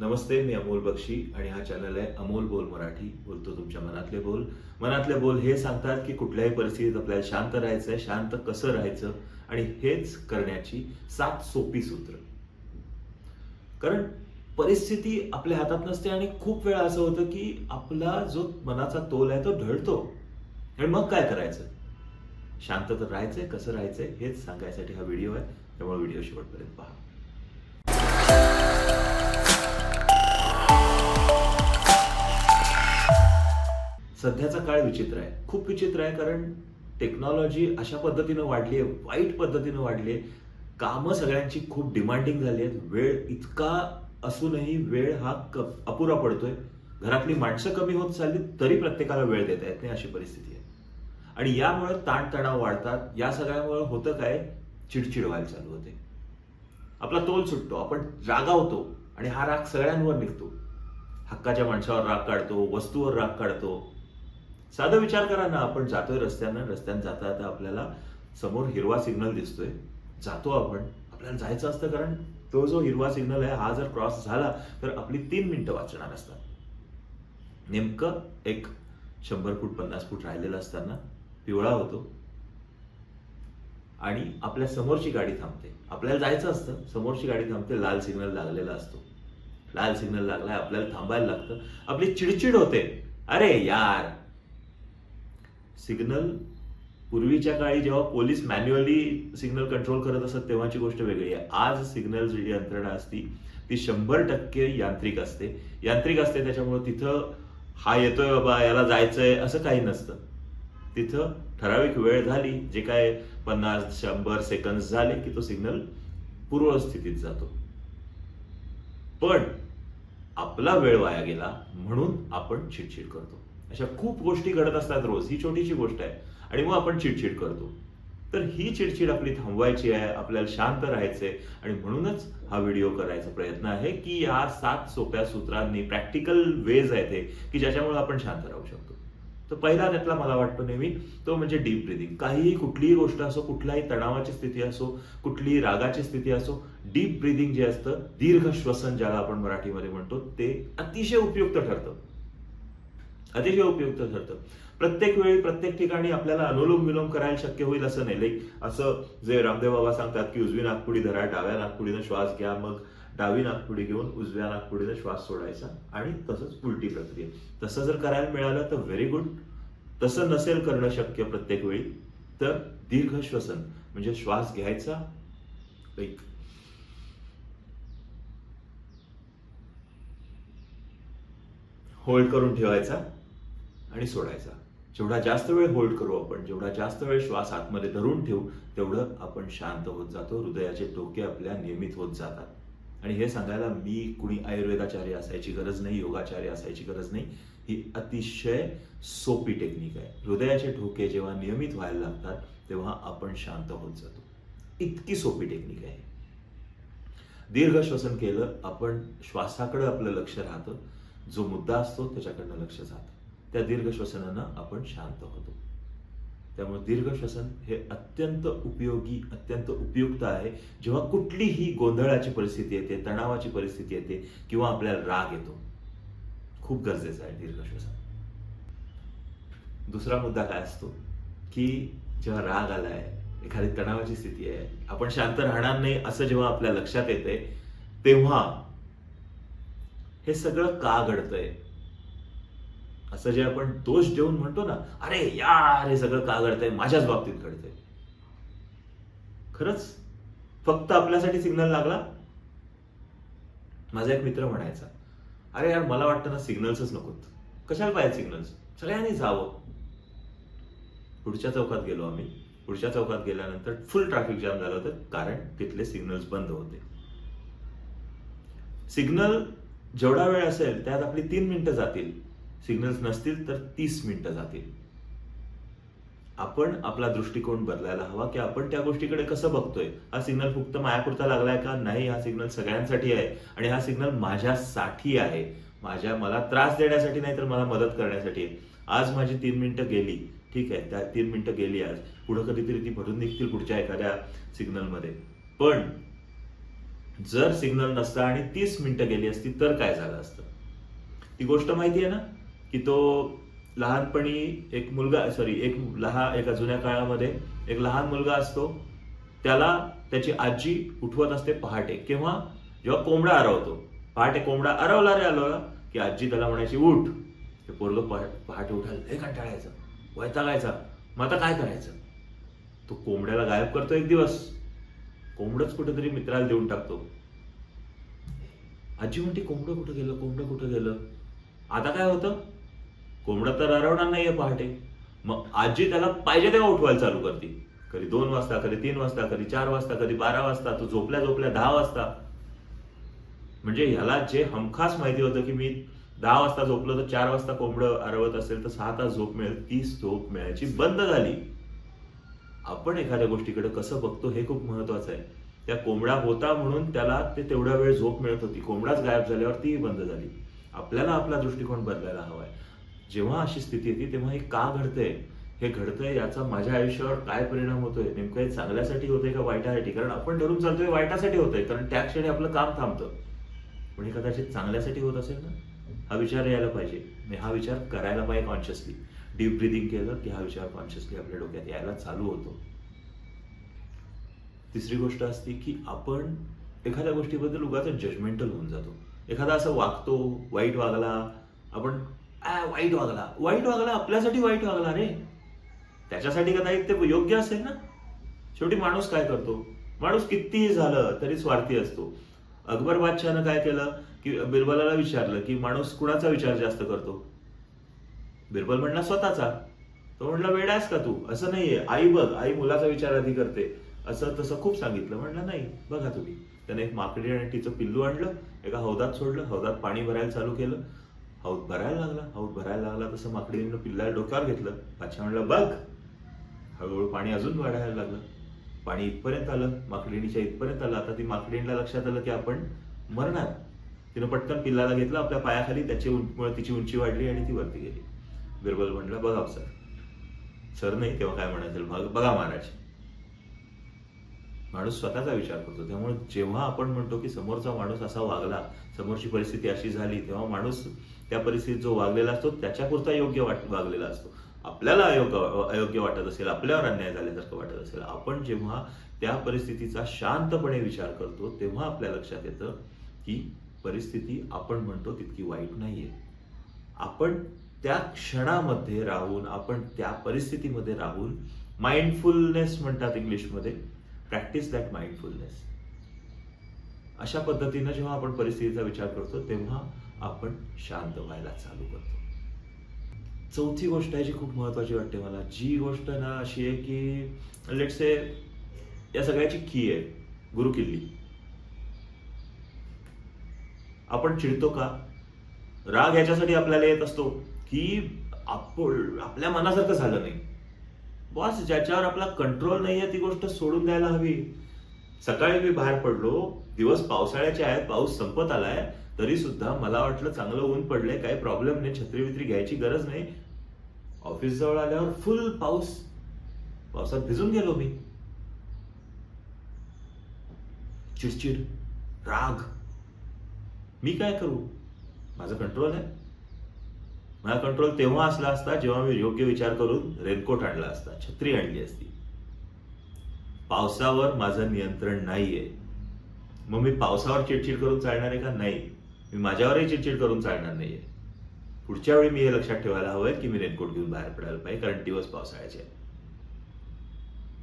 नमस्ते मी अमोल बक्षी आणि हा चॅनल आहे अमोल बोल मराठी. बोलतो तुमच्या मनातले बोल. मनातले बोल हे सांगतात की कुठल्याही परिस्थितीत आपल्याला शांत राहायचंय शांत कसं राहायचं आणि हेच करण्याची सात सोपी सूत्र. कारण परिस्थिती आपल्या हातात नसते आणि खूप वेळा असं होतं की आपला जो मनाचा तोल आहे तो ढळतो. आणि मग काय करायचं? शांत तर राहायचंय कसं राहायचंय हेच सांगायसाठी हा व्हिडिओ आहे. त्यामुळे व्हिडिओ शेवटपर्यंत पहा. सध्याचा काळ विचित्र आहे. खूप विचित्र आहे कारण टेक्नॉलॉजी अशा पद्धतीनं वाढली आहे वाईट पद्धतीनं वाढली आहे कामं सगळ्यांची खूप डिमांडिंग झाली आहेत वेळ इतका असूनही वेळ हा क अपुरा पडतोय. घरातली माणसं कमी होत चालली तरी प्रत्येकाला वेळ देता येत नाही अशी परिस्थिती आहे. आणि यामुळे ताणतणाव वाढतात. या सगळ्यामुळे होतं काय? चिडचिड व्हायला चालू होते. आपला तोल सुटतो. आपण रागावतो आणि हा राग सगळ्यांवर निघतो. हक्काच्या माणसावर राग काढतो वस्तूवर राग काढतो. साधा विचार करा ना आपण जातोय रस्त्यानं रस्त्यानं जाता जाता आपल्याला समोर हिरवा सिग्नल दिसतोय. जातो आपण आपल्याला जायचं असतं कारण तो जो हिरवा सिग्नल आहे हा जर क्रॉस झाला तर आपली तीन मिनिटं वाचणार असतात. नेमकं एक शंभर फूट पन्नास फूट राहिलेलं असताना पिवळा होतो. आणि आपल्या समोरची गाडी थांबते. आपल्याला जायचं असतं समोरची गाडी थांबते लाल सिग्नल लागलेला असतो. लाल सिग्नल लागलाय आपल्याला थांबायला लागतं. आपली चिडचिड होते. अरे यार सिग्नल पूर्वीच्या काळी जेव्हा पोलीस मॅन्युअली सिग्नल कंट्रोल करत असत तेव्हाची गोष्ट वेगळी आहे. आज सिग्नल जी यंत्रणा असती ती शंभर टक्के यांत्रिक असते. यांत्रिक असते त्याच्यामुळे तिथं हा येतोय बाबा याला जायचंय असं काही नसतं. तिथं ठराविक वेळ झाली जे काय पन्नास शंभर सेकंद झाले की तो सिग्नल पूर्व स्थितीत जातो. पण आपला वेळ वाया गेला म्हणून आपण चिडचिड करतो. अशा खूप गोष्टी घडत असतात रोज. ही छोटीशी गोष्ट आहे. आणि मग आपण चिडचिड करतो. तर ही चिडचिड आपली थांबवायची आहे आपल्याला शांत राहायचंय. आणि म्हणूनच हा व्हिडिओ करायचा प्रयत्न आहे की या सात सोप्या सूत्रांनी प्रॅक्टिकल वेज आहे ते की ज्याच्यामुळे आपण शांत राहू शकतो. तर पहिला त्यातला मला वाटतो नेहमी तो म्हणजे डीप ब्रिदिंग. काहीही कुठलीही गोष्ट असो कुठलाही तणावाची स्थिती असो कुठलीही रागाची स्थिती असो डीप ब्रिदिंग जे असतं दीर्घ श्वसन ज्याला आपण मराठीमध्ये म्हणतो ते अतिशय उपयुक्त ठरतं. अतिशय उपयुक्त ठरतं. प्रत्येक वेळी प्रत्येक ठिकाणी आपल्याला अनुलोम विलोम करायला शक्य होईल असं नाही. लाईक असं जे रामदेव बाबा सांगतात की उजवी नागपुडी धरा डाव्या नागपुडीनं श्वास घ्या मग डावी नागपुडी घेऊन उजव्या नागपुडीनं श्वास सोडायचा आणि तसंच उलटी प्रक्रिया. तसं जर करायला मिळालं तर व्हेरी गुड तसं नसेल करणं शक्य प्रत्येक वेळी तर दीर्घ श्वसन म्हणजे श्वास घ्यायचा. लाईक होल्ड करून ठेवायचा. आणि सोडायचा. जेवढा जास्त वेळ होल्ड करू आपण जेवढा जास्त वेळ श्वास आतमध्ये धरून ठेवू तेवढं आपण शांत होत जातो. हृदयाचे टोके आपल्या नियमित होत जातात. आणि हे सांगायला मी कुणी आयुर्वेदाचार्य असायची गरज नाही योगाचार्य असायची गरज नाही. ही अतिशय सोपी टेक्निक आहे. हृदयाचे ठोके जेव्हा नियमित व्हायला लागतात तेव्हा आपण शांत होत जातो. इतकी सोपी टेक्निक आहे. दीर्घ श्वसन केलं आपण श्वासाकडे आपलं लक्ष राहतं. जो मुद्दा असतो त्याच्याकडनं लक्ष जातं. त्या दीर्घ श्वसनानं आपण शांत होतो. त्यामुळे दीर्घ श्वसन हे अत्यंत उपयोगी अत्यंत उपयुक्त आहे. जेव्हा कुठलीही गोंधळाची परिस्थिती येते तणावाची परिस्थिती येते किंवा आपल्याला राग येतो खूप गरजेचं आहे दीर्घ श्वसन. दुसरा मुद्दा काय असतो? की जेव्हा राग आलाय एखादी तणावाची स्थिती आहे आपण शांत राहणार नाही असं जेव्हा आपल्या लक्षात येते तेव्हा हे सगळं का घडतंय? असं जे आपण दोष देऊन म्हणतो ना अरे यार हे सगळं का घडतंय? माझ्याच बाबतीत घडतंय. खरंच? फक्त आपल्यासाठी सिग्नल लागला? माझा एक मित्र म्हणायचा अरे यार मला वाटतं ना सिग्नल्सच नकोत. कशाला पाहिजे सिग्नल्स सगळ्यांनी जावं. पुढच्या चौकात गेलो आम्ही. पुढच्या चौकात गेल्यानंतर फुल ट्रॅफिक जाम झालं होतं कारण तिथले सिग्नल्स बंद होते. सिग्नल जेवढा वेळ असेल त्यात आपली तीन मिनिटं जातील. सिग्नल्स नसतील तर तीस मिनिटं जातील. आपण आपला दृष्टिकोन बदलायला हवा की आपण त्या गोष्टीकडे कसं बघतोय? हा सिग्नल फक्त मायापुरता लागलाय का? नाही हा सिग्नल सगळ्यांसाठी आहे आणि हा सिग्नल माझ्यासाठी आहे. माझ्या मला त्रास देण्यासाठी नाही तर मला मदत करण्यासाठी आज माझी तीन मिनिटं गेली. ठीक आहे त्या तीन मिनिटं गेली आज. पुढं कधीतरी ती भरून निघतील पुढच्या एखाद्या सिग्नलमध्ये. पण जर सिग्नल नसता आणि तीस मिनिटं गेली असती तर काय झालं असतं? ती गोष्ट माहिती आहे ना? की तो लहानपणी एक मुलगा सॉरी एक लहा एका जुन्या काळामध्ये एक लहान मुलगा असतो. त्याला त्याची आजी उठवत असते पहाटे. किंवा जेव्हा कोंबडा आरवतो. पहाटे कोंबडा आरवला रे आलो की आजी त्याला म्हणायची उठ. ते पोरग पहाटे उठायला लय कंटाळायचं वैतागायचा मग आता काय करायचं? तो कोंबड्याला गायब करतो एक दिवस. कोंबडच कुठेतरी मित्राला देऊन टाकतो. आजी म्हणते कोंबडं कुठं गेलं? कोंबडं कुठं गेलं? आता काय होतं? कोंबडा तर अरवणार नाहीये पहाटे. मग आजी त्याला पाहिजे तेव्हा उठवायला चालू करते. कधी दोन वाजता कधी तीन वाजता कधी चार वाजता कधी बारा वाजता तो झोपल्या झोपल्या दहा वाजता. म्हणजे ह्याला जे हमखास माहिती होतं की मी दहा वाजता झोपलो तर चार वाजता कोंबडं अरवत असेल तर सहा तास झोप मिळेल तीच झोप मिळायची बंद झाली. आपण एखाद्या गोष्टीकडे कसं बघतो हे खूप महत्वाचं आहे. त्या कोंबडा होता म्हणून त्याला ते तेवढ्या वेळ झोप मिळत होती. कोंबडाच गायब झाल्यावर तीही बंद झाली. आपल्याला आपला दृष्टिकोन बदलायला हवाय जेव्हा अशी स्थिती येते तेव्हा हे का घडतंय? हे घडतंय याचा माझ्या आयुष्यावर काय परिणाम होतोय? नेमकं हे चांगल्यासाठी होतंय का वाईटासाठी कारण आपण ठरून चालतोय वाईटासाठी होतंय कारण त्या क्षणी आपलं काम थांबतं. पण हे कदाचित चांगल्यासाठी होत असेल ना? हा विचार यायला पाहिजे. मी हा विचार करायला पाहिजे कॉन्शियसली डीप ब्रिदिंग केलं की हा विचार कॉन्शियसली आपल्या डोक्यात यायला चालू होतो. तिसरी गोष्ट असते की आपण एखाद्या गोष्टीबद्दल उगाच जजमेंटल होऊन जातो. एखादा असं वागतो वाईट वागला आपण वाईट वागला. वाईट वागला आपल्यासाठी वाईट वागला रे. त्याच्यासाठी कदाचित ते योग्य असेल ना? शेवटी माणूस काय करतो? माणूस कितीही झालं तरी स्वार्थी असतो. अकबर बादशहानं काय केलं? की बिरबलाला विचारलं की माणूस कुणाचा विचार जास्त करतो? बिरबल म्हणला स्वतःचा. तो म्हणला वेडायस का तू? असं नाहीये. आई बघ आई मुलाचा विचार आधी करते. असं तसं खूप सांगितलं. म्हणलं नाही बघा तुम्ही. त्याने एक माकडी आणि तिचं पिल्लू आणलं एका हौदात सोडलं हौदात पाणी भरायला चालू केलं. हौद भरायला लागला हौद भरायला लागला तसं माकडीनं पिल्लाला डोक्यावर घेतलं. बादशाह म्हणलं बघ हळूहळू पाणी अजून वाढायला लागलं. पाणी इथपर्यंत आलं माकडीणीच्या इथपर्यंत आलं. आता ती माकडीणला लक्षात आलं की आपण मरणार. तिनं पटकन पिल्लाला घेतलं आपल्या पायाखाली त्याची उंच- तिची उंची वाढली आणि ती वरती गेली. बिरबल म्हणलं बघा सर. सर नाही तेव्हा काय म्हणायचं? "बघ- बघा महाराज. माणूस स्वतःचा विचार करतो. त्यामुळे जेव्हा आपण म्हणतो की समोरचा माणूस असा वागला समोरची परिस्थिती अशी झाली तेव्हा माणूस त्या परिस्थितीत जो वागलेला असतो त्याच्यापुरता योग्य वाट वागलेला असतो. आपल्याला अयोग्य अयोग्य वाटत असेल आपल्यावर अन्याय झाल्यासारखं वाटत असेल आपण जेव्हा त्या परिस्थितीचा शांतपणे विचार करतो तेव्हा आपल्या लक्षात येतं की परिस्थिती आपण म्हणतो तितकी वाईट नाहीये. आपण त्या क्षणामध्ये राहून आपण त्या परिस्थितीमध्ये राहून माइंडफुलनेस म्हणतात इंग्लिशमध्ये. प्रॅक्टिस दॅट माइंडफुलनेस अशा पद्धतीनं जेव्हा आपण परिस्थितीचा विचार करतो तेव्हा आपण शांत व्हायला चालू करतो. चौथी गोष्ट आहे जी खूप महत्वाची वाटते मला. जी गोष्ट ना अशी आहे की लेट से या सगळ्याची की आहे गुरुकिल्ली आपण चिडतो का? राग याच्यासाठी आपल्याला येत असतो की आपण आपल्या मनासारखं झालं नाही. बॉस ज्याच्यावर आपला कंट्रोल नाहीये ती गोष्ट सोडून द्यायला हवी. सकाळी मी बाहेर पडलो. दिवस पावसाळ्याचे आहेत पाऊस संपत आलाय. तरी सुद्धा मला वाटलं चांगलं ऊन पडलंय काही प्रॉब्लेम नाही छत्री वित्री घ्यायची गरज नाही. ऑफिस जवळ आल्यावर फुल पाऊस. पावसात भिजून गेलो मी. चिडचिड राग. मी काय करू? माझं कंट्रोल आहे. माझा कंट्रोल तेव्हा असला असता जेव्हा मी योग्य विचार करून रेनकोट आणला असता छत्री आणली असती. पावसावर माझं नियंत्रण नाहीये. मग मी पावसावर चिडचिड करून चालणार आहे का? नाही. मी माझ्यावरही चिडचिड करून चालणार नाहीये. पुढच्या वेळी मी हे लक्षात ठेवायला हवंय की मी रेनकोट घेऊन बाहेर पडायला पाहिजे कारण दिवस पावसाळ्याचे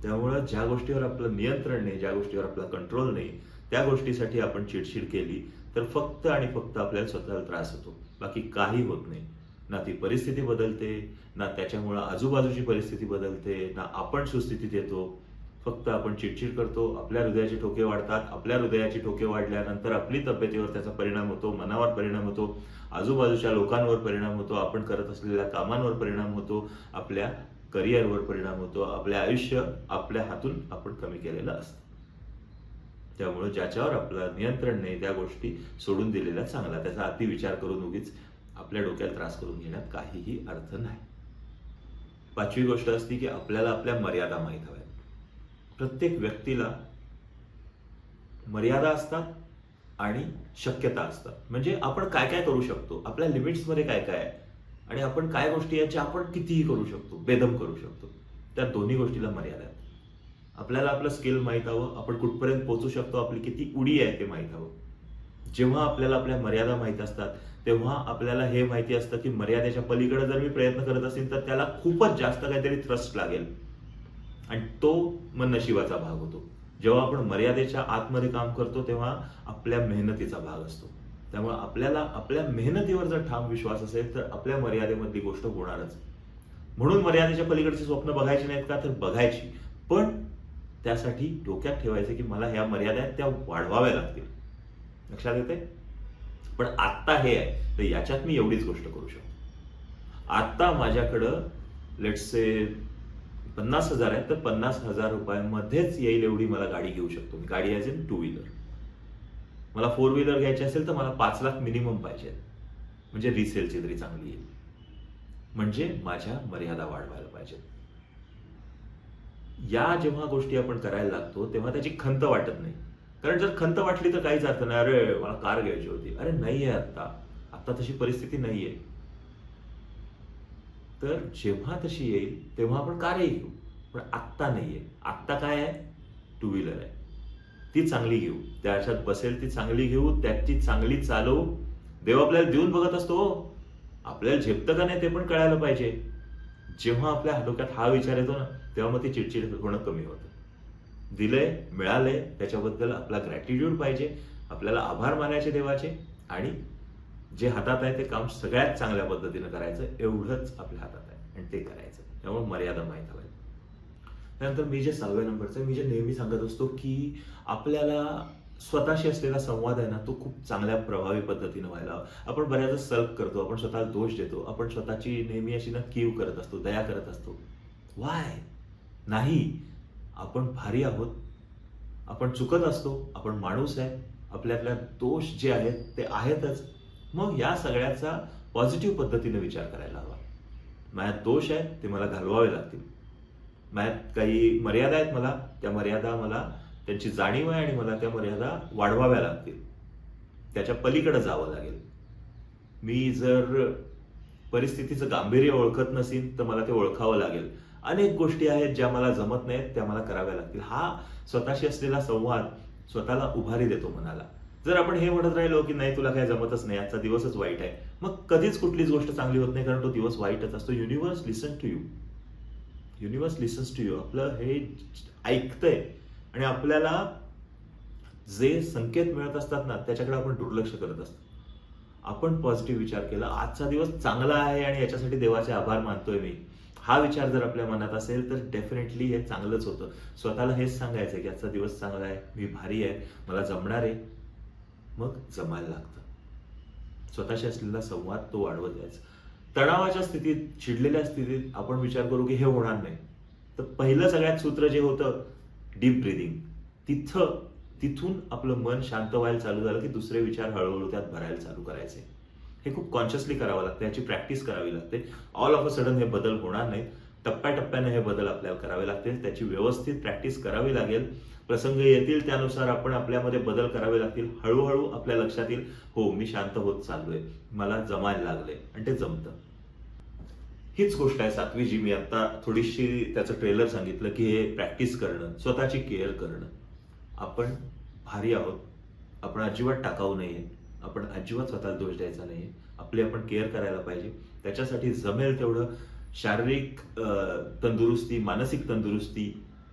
त्यामुळं ज्या गोष्टीवर आपलं नियंत्रण नाही ज्या गोष्टीवर आपला कंट्रोल नाही त्या गोष्टीसाठी आपण चिडचिड केली तर फक्त आणि फक्त आपल्याला स्वतःला त्रास होतो. बाकी काही होत नाही. ना ती परिस्थिती बदलते ना त्याच्यामुळं आजूबाजूची परिस्थिती बदलते ना आपण सुस्थितीत येतो. फक्त आपण चिडचिड करतो आपल्या हृदयाचे ठोके वाढतात आपल्या हृदयाचे ठोके वाढल्यानंतर आपली तब्येतीवर त्याचा परिणाम होतो मनावर परिणाम होतो आजूबाजूच्या लोकांवर परिणाम होतो आपण करत असलेल्या कामांवर परिणाम होतो आपल्या करिअरवर परिणाम होतो आपले आयुष्य आपल्या हातून आपण कमी केलेलं असतं. त्यामुळे ज्याच्यावर आपलं नियंत्रण नाही त्या गोष्टी सोडून दिलेल्या चांगला त्याचा अति विचार करून उगीच आपल्या डोक्याला त्रास करून घेण्यात काहीही अर्थ नाही. पाचवी गोष्ट असती की आपल्याला आपल्या मर्यादा माहीत हव्या प्रत्येक व्यक्तीला मर्यादा असतात आणि शक्यता असतात. म्हणजे आपण काय काय करू शकतो? आपल्या लिमिट्समध्ये काय काय आहे? आणि आपण काय गोष्टी याच्या आपण कितीही करू शकतो? बेदम करू शकतो. त्या दोन्ही गोष्टीला मर्यादा आहेत. आपल्याला आपलं स्किल माहीत हवं. आपण कुठपर्यंत पोहोचू शकतो? आपली किती उडी आहे ते माहीत हवं. जेव्हा आपल्याला आपल्या मर्यादा माहीत असतात तेव्हा आपल्याला हे माहिती असतं की मर्यादेच्या पलीकडे जर मी प्रयत्न करत असेल तर त्याला खूपच जास्त काहीतरी थ्रस्ट लागेल. आणि तो मग नशिबाचा भाग होतो. जेव्हा आपण मर्यादेच्या आतमध्ये काम करतो तेव्हा आपल्या मेहनतीचा भाग असतो. त्यामुळे आपल्याला आपल्या मेहनतीवर जर ठाम विश्वास असेल तर आपल्या मर्यादेमधली गोष्ट होणारच. म्हणून मर्यादेच्या पलीकडची स्वप्न बघायची नाहीत का? तर बघायची. पण त्यासाठी डोक्यात ठेवायचं की मला ह्या मर्यादा आहेत त्या वाढवाव्या लागतील. लक्षात येते पण आत्ता हे आहे तर याच्यात मी एवढीच गोष्ट करू शकतो. आत्ता माझ्याकडं लेट्सचे पन्नास हजार आहे तर पन्नास हजार रुपयांमध्येच येईल एवढी मला गाडी घेऊ शकतो मी. गाडी ॲज इन टू व्हीलर मला फोर व्हीलर घ्यायची असेल तर मला पाच लाख मिनिमम पाहिजे म्हणजे रिसेलची तरी चांगली येईल. म्हणजे माझ्या मर्यादा वाढवायला पाहिजे. या जेव्हा गोष्टी आपण करायला लागतो तेव्हा त्याची खंत वाटत नाही. कारण जर खंत वाटली तर काहीच अर्थ नाही. अरे मला कार घ्यायची होती. अरे नाही आहे आत्ता. आत्ता तशी परिस्थिती नाही आहे तर जेव्हा तशी येईल तेव्हा आपण कारही घेऊ. पण आत्ता नाही आहे आत्ता काय आहे? टू व्हीलर आहे. ती चांगली घेऊ. त्याच्यात बसेल ती चांगली घेऊ. त्याची चांगली चालवू देव आपल्याला देऊन बघत असतो. आपल्याला झेपतं का नाही ते पण कळायला पाहिजे. जेव्हा आपल्या डोक्यात हा विचार येतो ना तेव्हा मग ती चिडचिड होणं कमी होतं. दिलंय मिळालंय त्याच्याबद्दल आपला ग्रॅटिट्यूड पाहिजे. आपल्याला आभार मानायचे देवाचे. आणि जे हातात आहे ते काम सगळ्यात चांगल्या पद्धतीनं करायचं एवढंच आपल्या हातात आहे. आणि ते करायचं. त्यामुळे मर्यादा माहीत हवं. त्यानंतर मी जे सहाव्या नंबरचं मी जे नेहमी सांगत असतो की आपल्याला स्वतःशी असलेला संवाद आहे ना तो खूप चांगल्या प्रभावी पद्धतीनं व्हायला हवा. आपण बऱ्याचदा सल्फ करतो आपण स्वतःला दोष देतो आपण स्वतःची नेहमी अशी ना कीव करत असतो दया करत असतो. वाय नाही. आपण भारी आहोत. आपण चुकत असतो. आपण माणूस आहे. आपल्यातल्या दोष जे आहेत ते आहेतच. मग या सगळ्याचा पॉझिटिव्ह पद्धतीने विचार करायला हवा. माझ्यात दोष आहेत ते मला घालवावे लागतील. माझ्यात काही मर्यादा आहेत मला त्या मर्यादा मला त्यांची जाणीव आहे आणि मला त्या मर्यादा वाढवाव्या लागतील. त्याच्या पलीकडे जावं लागेल. मी जर परिस्थितीचं गांभीर्य ओळखत नसेल तर मला ते ओळखावं लागेल. अनेक गोष्टी आहेत ज्या मला जमत नाहीत त्या मला कराव्या लागतील. हा स्वतःशी असलेला संवाद स्वतःला उभारी देतो मनाला. जर आपण हे म्हणत राहिलो की नाही तुला काय जमतच नाही आजचा दिवसच वाईट आहे मग कधीच कुठलीच गोष्ट चांगली होत नाही कारण तो दिवस वाईटच असतो. Universe listen to you universe listens to you आपलं हे ऐकतंय आणि आपल्याला जे संकेत मिळत असतात ना त्याच्याकडे आपण दुर्लक्ष करत असतो. आपण पॉझिटिव्ह विचार केला आजचा दिवस चांगला आहे आणि याच्यासाठी देवाचे आभार मानतोय मी. हा विचार जर आपल्या मनात असेल तर डेफिनेटली हे चांगलंच होतं. स्वतःला हेच सांगायचं की आजचा दिवस चांगला आहे मी भारी आहे मला जमणार आहे. मग जमायला लागतं. स्वतःशी असलेला संवाद तो वाढवत जायचा. तणावाच्या स्थितीत चिडलेल्या स्थितीत आपण विचार करू की हे होणार नाही. तर पहिलं सगळ्यात सूत्र जे होतं डीप ब्रिदिंग तिथं तिथून आपलं मन शांत व्हायला चालू झालं की दुसरे विचार हळूहळू त्यात भरायला चालू करायचे. हे खूप कॉन्शियसली करावं लागतं याची प्रॅक्टिस करावी लागते. ऑल ऑफ अ सडन हे बदल होणार नाही टप्प्याटप्प्याने हे बदल आपल्याला करावे लागतील. त्याची व्यवस्थित प्रॅक्टिस करावी लागेल. प्रसंग येतील त्यानुसार आपण आपल्यामध्ये बदल करावे लागतील. हळूहळू आपल्या लक्षात येईल हो मी शांत होत चाललोय. मला जमायला लागले आणि ते जमतं. हीच गोष्ट आहे सातवी जी. मी आता थोडीशी त्याचं ट्रेलर सांगितलं की हे प्रॅक्टिस करणं स्वतःची केअर करणं. आपण भारी आहोत. आपण अजिबात टाकाऊ नये आपण अजिबात स्वतःला दोष द्यायचा नाही आपली आपण केअर करायला पाहिजे. त्याच्यासाठी जमेल तेवढं शारीरिक तंदुरुस्ती मानसिक तंदुरुस्ती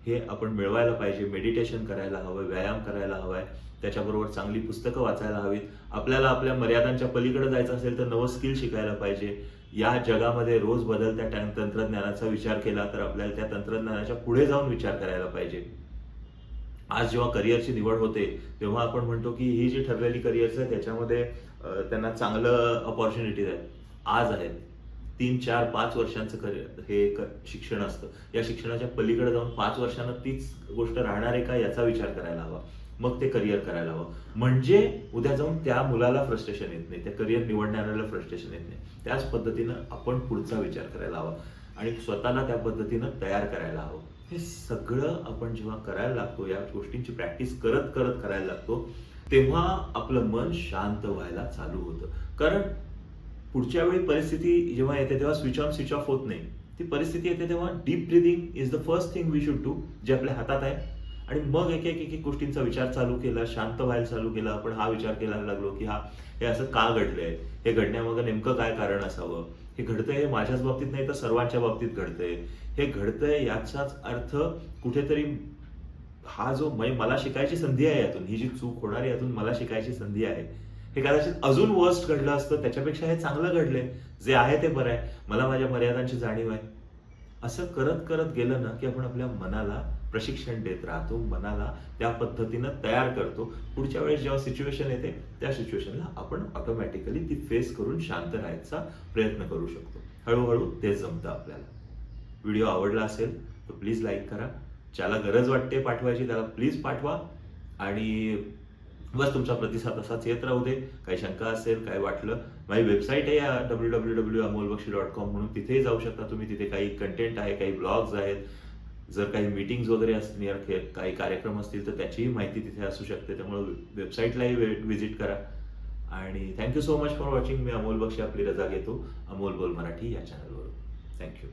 हे आपण मिळवायला पाहिजे. मेडिटेशन करायला हवं व्यायाम करायला हवाय. त्याच्याबरोबर चांगली पुस्तकं वाचायला हवीत. आपल्याला आपल्या मर्यादांच्या पलीकडे जायचं असेल तर नवं स्किल शिकायला पाहिजे. या जगामध्ये रोज बदलत्या त्या तंत्रज्ञानाचा विचार केला तर आपल्याला त्या तंत्रज्ञानाच्या पुढे जाऊन विचार करायला पाहिजे. आज जेव्हा करिअरची निवड होते तेव्हा आपण म्हणतो की ही जी ठरलेली करिअर्स आहे त्याच्यामध्ये त्यांना चांगलं ऑपॉर्च्युनिटीज आहेत. आज आहेत. तीन चार पाच वर्षांचं करिअर हे शिक्षण असतं. या शिक्षणाच्या पलीकडे जाऊन पाच वर्षांना तीच गोष्ट राहणार आहे का याचा विचार करायला हवा. मग ते करिअर करायला हवं. म्हणजे उद्या जाऊन त्या मुलाला फ्रस्ट्रेशन येत नाही त्या करिअर निवडणाऱ्याला फ्रस्ट्रेशन येत नाही. त्याच पद्धतीनं आपण पुढचा विचार करायला हवा. आणि स्वतःला त्या पद्धतीनं तयार करायला हवं. हे सगळं आपण जेव्हा करायला लागतो या गोष्टींची प्रॅक्टिस करत करत करायला लागतो तेव्हा आपलं मन शांत व्हायला चालू होतं. कारण पुढच्या वेळी परिस्थिती जेव्हा येते तेव्हा स्विच ऑन स्विच ऑफ होत नाही. ती परिस्थिती येते तेव्हा deep breathing is the first thing we should do जे आपल्या हातात आहे. आणि मग एक एक एक एक गोष्टींचा विचार चालू केला शांत व्हायला चालू केला आपण हा विचार केला लागलो की हा हे असं का घडलंय? हे घडण्यामागं नेमकं काय कारण असावं? हे घडतंय हे माझ्याच बाबतीत नाही तर सर्वांच्या बाबतीत घडतंय. हे घडतंय याचाच अर्थ कुठेतरी हा जो मला शिकायची संधी आहे यातून ही जी चूक होणार यातून मला शिकायची संधी आहे. हे कदाचित अजून वर्स्ट घडलं असतं त्याच्यापेक्षा हे चांगलं घडलंय. जे आहे ते बरं आहे. मला माझ्या मर्यादांची जाणीव आहे. असं करत करत गेलं ना की आपण आपल्या मनाला प्रशिक्षण देत राहतो मनाला त्या पद्धतीनं तयार करतो. पुढच्या वेळेस जेव्हा सिच्युएशन येते त्या सिच्युएशनला आपण ऑटोमॅटिकली ती फेस करून शांत राहायचा प्रयत्न करू शकतो. हळूहळू ते जमतं आपल्याला. व्हिडिओ आवडला असेल तर प्लीज लाईक करा. ज्याला गरज वाटते पाठवायची त्याला प्लीज पाठवा. आणि बस तुमचा प्रतिसाद असाच येत राहू दे. काही शंका असेल काय वाटलं माझी वेबसाईट आहे या W W W Amolbakshi dot com म्हणून. तिथेही जाऊ शकता तुम्ही. तिथे काही कंटेंट आहे काही ब्लॉग्स आहेत. जर काही मीटिंग्स वगैरे असतील काही कार्यक्रम असतील तर त्याचीही माहिती तिथे असू शकते. त्यामुळे वेबसाईटलाही व्हिजिट करा. आणि thank you so much for watching मी अमोल बक्षी आपली रजा घेतो. अमोल बोल मराठी या चॅनलवरून थँक्यू